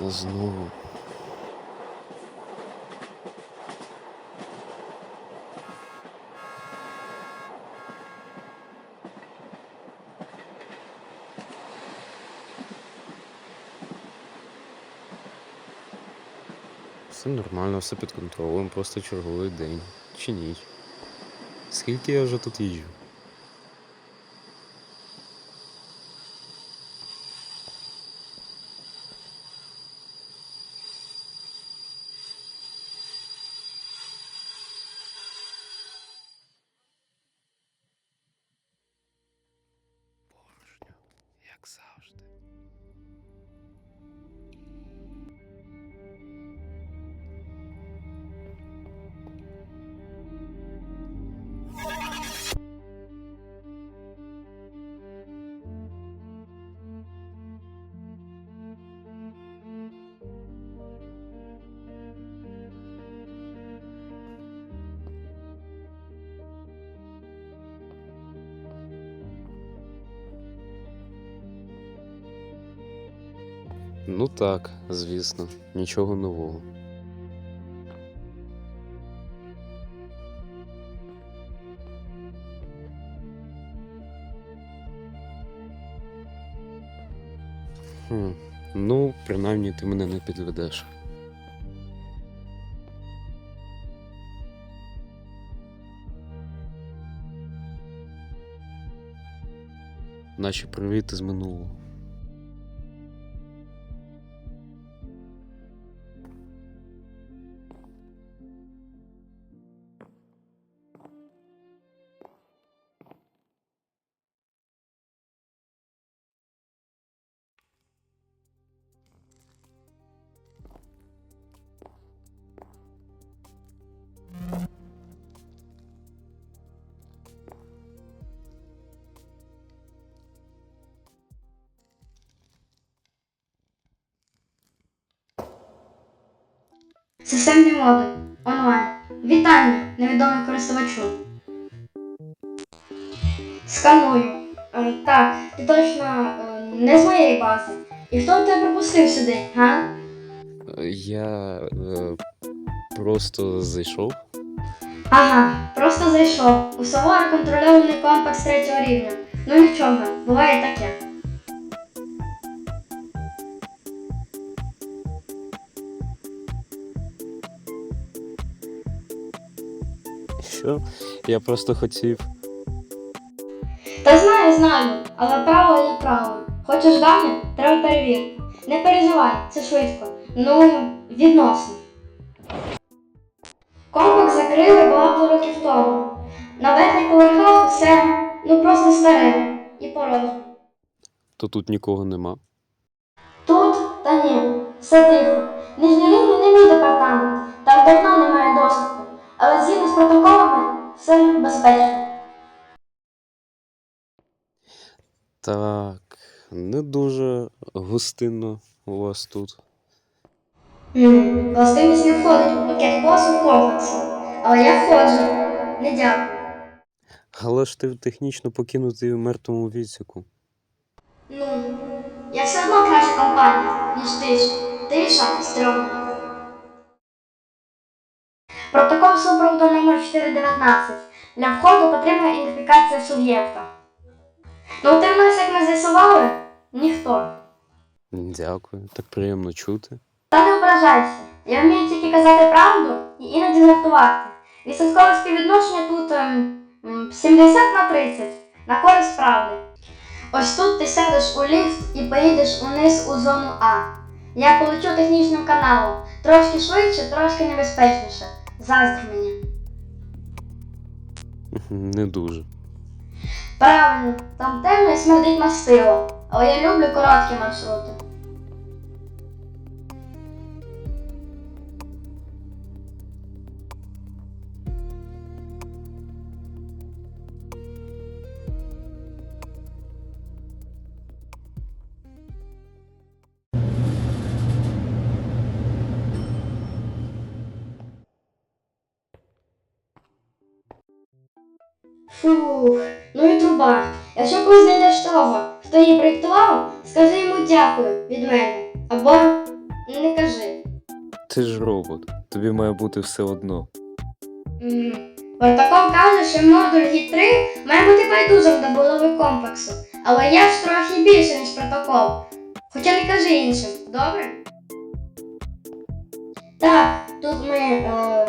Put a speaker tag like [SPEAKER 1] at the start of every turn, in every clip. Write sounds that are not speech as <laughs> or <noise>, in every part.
[SPEAKER 1] Знову. Все нормально, все під контролем, просто черговий день чи ніч. Скільки я вже тут їжджу? завжди. Ну так, звісно, нічого нового. Хм, ну, принаймні ти мене не підведеш. Наші привіти з минулого.
[SPEAKER 2] Системний модуль. Онлайн. Вітання, невідомий користувачу. Сканую. Е, так, ти точно е, не з моєї бази. І хто тебе пропустив сюди, га?
[SPEAKER 1] Е, Я е, просто зайшов.
[SPEAKER 2] Ага, просто зайшов. У суворо контрольований комплекс третього рівня. Ну нічого, буває таке.
[SPEAKER 1] Що? Я просто хотів.
[SPEAKER 2] Та знаю, знаю, але право є право. Хочеш дані? Треба перевірити. Не переживай, це швидко. Ну, відносно. Комплекс закрили багато років тому. На верхніх поверхах все ну просто старе і порожнє.
[SPEAKER 1] То тут нікого нема.
[SPEAKER 2] Тут та ні, все тихо. Нижній рівень не мій департамент, там давно немає доступу. Але згідно з протоколами все безпечно.
[SPEAKER 1] Так, не дуже гостинно у вас тут.
[SPEAKER 2] М, Гостинність не входить у пакет послуг комплексу. Але я входжу. Не дякую.
[SPEAKER 1] Але ж ти технічно покинутий у мертвому відсіку.
[SPEAKER 2] Ну, я все одно краща компанія, ніж тиша. Тиша стрьомна. Протокол супроводу номер 419. Для входу потрібна ідентифікація суб'єкта. Ну, ти в нас, як ми з'ясували, ніхто.
[SPEAKER 1] Дякую, так приємно чути.
[SPEAKER 2] Та не ображайся. Я вмію тільки казати правду і іноді жартувати. Відсоткове співвідношення тут ем, 70 на 30 на користь правди. Ось тут ти сядеш у ліфт і поїдеш униз у зону А. Я полечу технічним каналом. Трошки швидше, трошки небезпечніше. Заздрь мені.
[SPEAKER 1] Не дуже.
[SPEAKER 2] Правильно, там темно і смердить мастило. Але я люблю короткі маршрути. Якщо колись знайдеш того, хто її проєктував, скажи йому дякую від мене. Або Не кажи.
[SPEAKER 1] Ти ж робот, тобі має бути все одно.
[SPEAKER 2] Протокол каже, що модуль Гіт 3 має бути байдужим до булави комплексу, але я ж трохи більше, ніж протокол. Хоча не кажи іншим, добре? Так, тут ми. Е...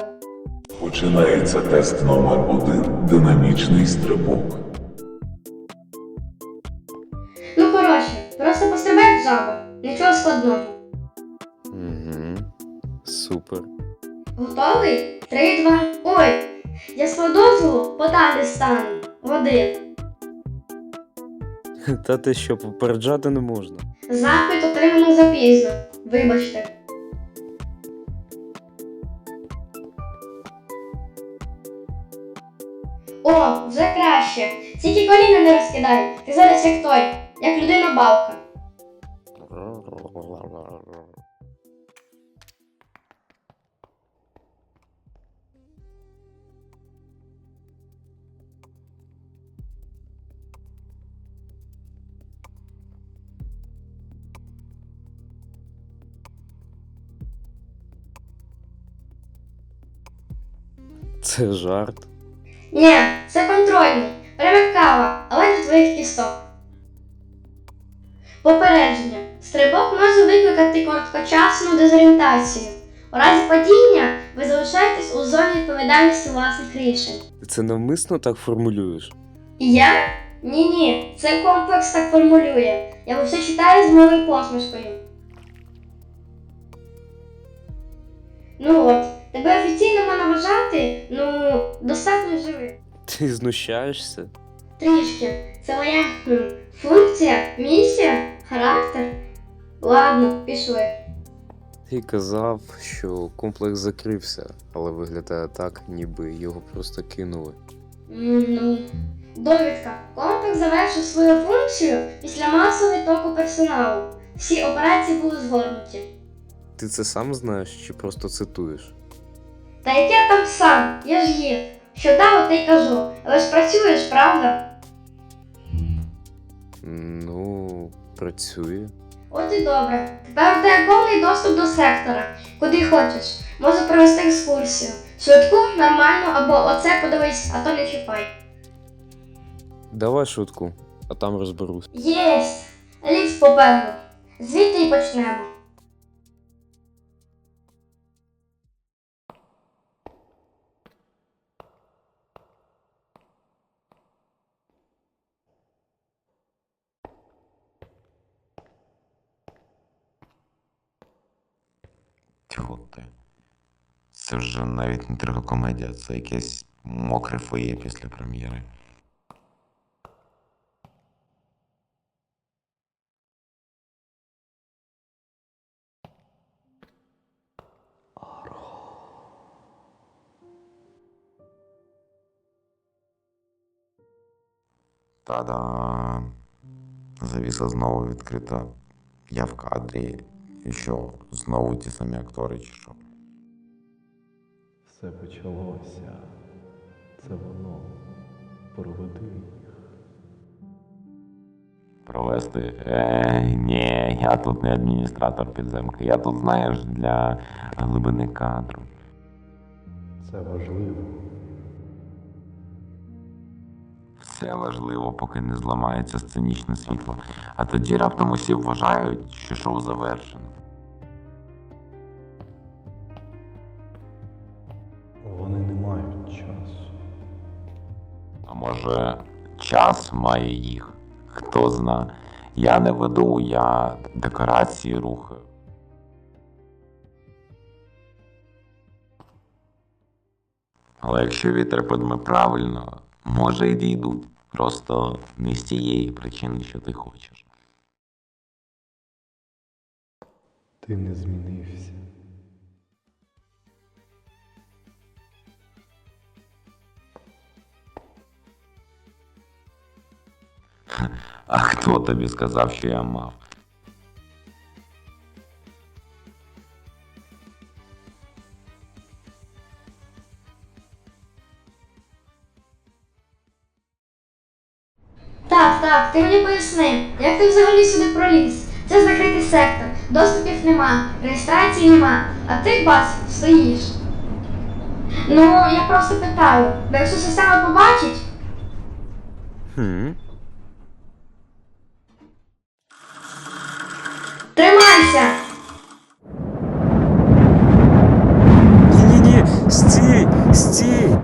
[SPEAKER 3] Починається тест номер один динамічний стрибок.
[SPEAKER 2] Пострибай. Нічого складного.
[SPEAKER 1] Угу. Супер.
[SPEAKER 2] Готовий? Три, два. Ой! Я свого дозволу подалі стану. В один. <laughs>
[SPEAKER 1] Та ти що, попереджати не можна.
[SPEAKER 2] Запит отримано запізно. Вибачте. О, вже краще. Тільки коліна не розкидай. Ти зараз як той, як людина бабка.
[SPEAKER 1] Це жарт.
[SPEAKER 2] Ні, це контрольний. Прям кава, але для твоїх кісток. Попередження. Стрибок може викликати короткочасну дезорієнтацію. У разі падіння ви залишаєтесь у зоні відповідальності власних рішень.
[SPEAKER 1] Ти це навмисно так формулюєш?
[SPEAKER 2] Я? Ні, ні, це комплекс так формулює. Я все читаю з милою посмішкою. Ну от, тебе офіційно можна вважати, ну, достатньо живим.
[SPEAKER 1] Ти знущаєшся?
[SPEAKER 2] Трішки. Це моя хм, функція, місія, характер. Ладно, пішли.
[SPEAKER 1] Ти казав, що комплекс закрився, але виглядає так, ніби його просто кинули.
[SPEAKER 2] М, Ну, довідка. Комплекс завершив свою функцію після масового відтоку персоналу. Всі операції були згорнуті.
[SPEAKER 1] Ти це сам знаєш чи просто цитуєш?
[SPEAKER 2] Та як я там сам, я ж є. Що дав, те й кажу. Але ж працюєш, правда?
[SPEAKER 1] Ну, працює.
[SPEAKER 2] От і добре. Тепер у тебе повний доступ до сектора. Куди хочеш. Можу провести екскурсію. Швидку, нормально, або оце подивись, а то не чіпай.
[SPEAKER 1] Давай шутку, а там розберусь.
[SPEAKER 2] Єсть! Ліфт попереду. Звідти й почнемо.
[SPEAKER 4] Вже навіть не трагокомедія, це якесь мокре фоє після прем'єри. Та-да. Завіса знову відкрита. Я в кадрі. І що, знову ті самі актори чи що?
[SPEAKER 5] Все почалося. Це воно. Проведи їх.
[SPEAKER 4] Провести. Е, ні, я тут не адміністратор підземки. Я тут, знаєш, для глибини кадру.
[SPEAKER 5] Це важливо.
[SPEAKER 4] Все важливо, поки не зламається сценічне світло. А тоді раптом усі вважають, що шоу завершено. Може, час має їх? Хто зна. Я не веду, я декорації рухаю. Але якщо вітер подме правильно, може і дійдуть. Просто не з тієї причини, що ти хочеш.
[SPEAKER 5] Ти не змінився.
[SPEAKER 4] А хто тобі сказав, що я мав?
[SPEAKER 2] Так, так, ти мені поясни, як ти взагалі сюди проліз? Це закритий сектор. доступів нема, реєстрації нема, а ти бас стоїш. Ну, я просто питаю, бо якщо система побачить,
[SPEAKER 1] Хм.
[SPEAKER 2] тримайся!
[SPEAKER 1] Ні-ні-ні, стій! Стій!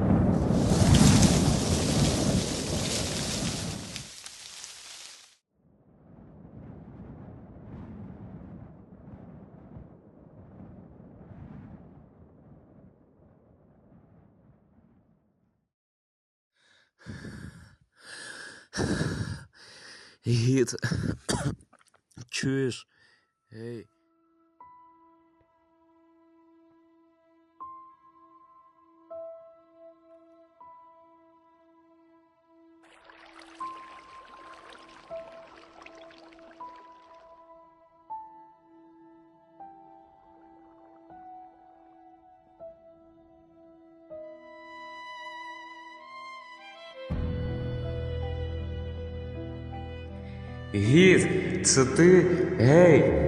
[SPEAKER 1] Гід. Чуєш? Ей. Гід, це ти? Гей!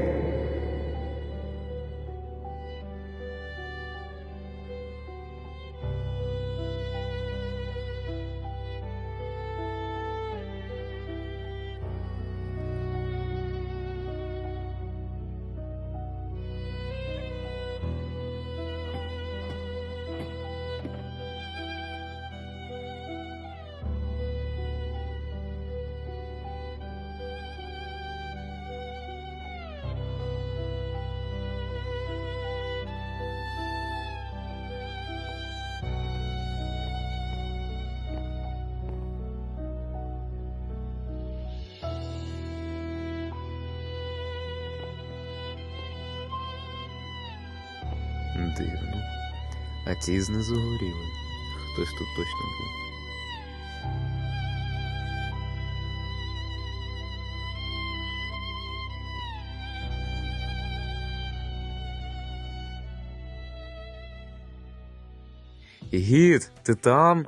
[SPEAKER 1] Дивно. А ті знизу горіли. Хтось тут точно був. Гід, ти там?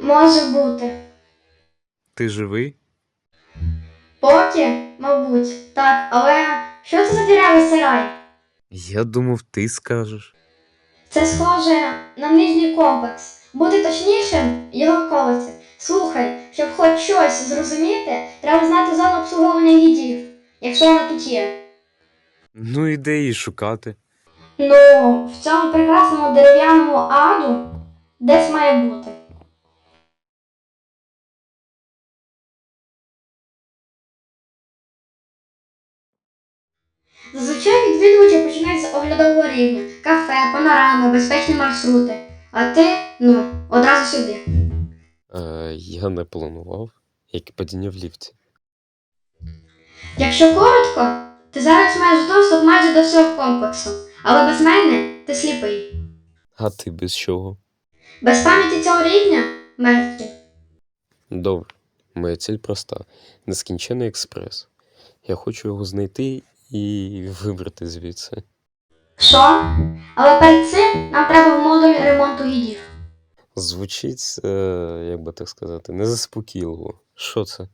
[SPEAKER 2] Може бути.
[SPEAKER 1] Ти живий?
[SPEAKER 2] Поки, мабуть, так, але що це за дірявий сарай?
[SPEAKER 1] Я думав, ти скажеш.
[SPEAKER 2] Це схоже на нижній комплекс. Бути точнішим, його околиці. Слухай, щоб хоч щось зрозуміти, треба знати зону обслуговування гідів, якщо вона тут є.
[SPEAKER 1] Ну і де її шукати?
[SPEAKER 2] Ну, в цьому прекрасному дерев'яному аду десь має бути. Зазвичай відвідувачі починають з оглядового рівня, кафе, панорами, безпечні маршрути. А ти, ну, одразу сюди.
[SPEAKER 1] Е, я не планував, як і падіння в ліфті.
[SPEAKER 2] Якщо коротко, ти зараз маєш доступ майже до всього комплексу, але без мене ти сліпий.
[SPEAKER 1] А ти без чого?
[SPEAKER 2] Без пам'яті цього рівня мертві.
[SPEAKER 1] Добре, моя ціль проста: нескінчений експрес. Я хочу його знайти і вибрати звідси.
[SPEAKER 2] Що? Але перед цим нам треба в модуль ремонту гідів.
[SPEAKER 1] Звучить, е, як би так сказати, незаспокійливо. Що це?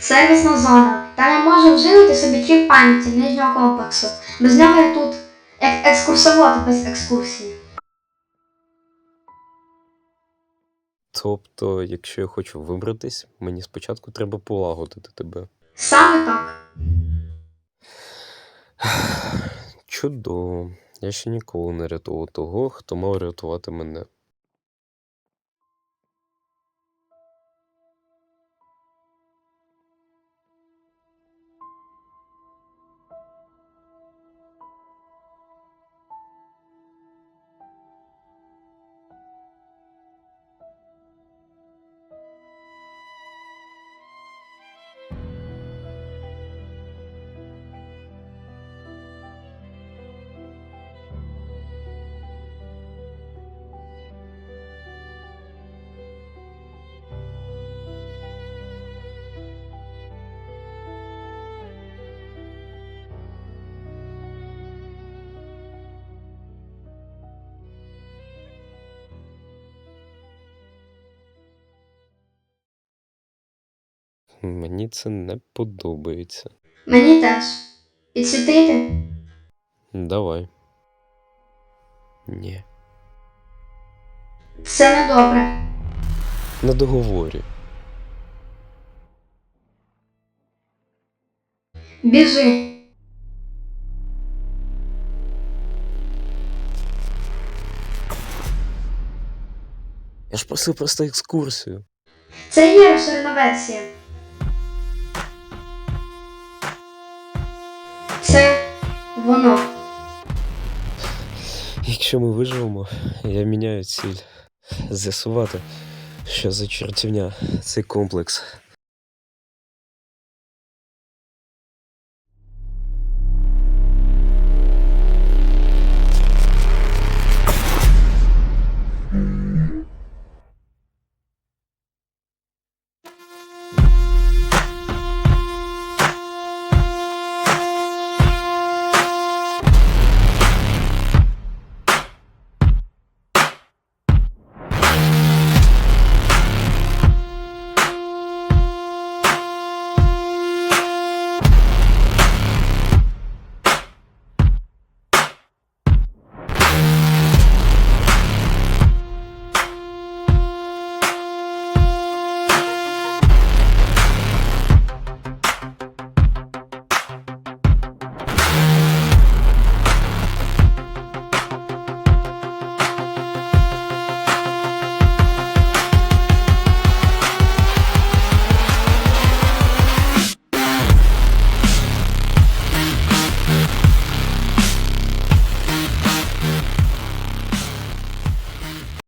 [SPEAKER 2] Сервісна зона. Та я можу вживити собі чіп пам'яті нижнього комплексу. Без нього я тут як екскурсовод без екскурсії.
[SPEAKER 1] Тобто, якщо я хочу вибратись, мені спочатку треба полагодити тебе.
[SPEAKER 2] Саме так. <sighs>
[SPEAKER 1] Чудово. Я ще ніколи не рятував того, хто мав рятувати мене. Мені це не подобається.
[SPEAKER 2] Мені теж. Підсвітити?
[SPEAKER 1] Давай. Ні.
[SPEAKER 2] Це недобре.
[SPEAKER 1] На договорі.
[SPEAKER 2] Біжи.
[SPEAKER 1] Я ж просив просто екскурсію.
[SPEAKER 2] Це є розширена версія. Воно.
[SPEAKER 1] Якщо ми виживемо, я міняю ціль. З'ясувати, що за чортівня цей комплекс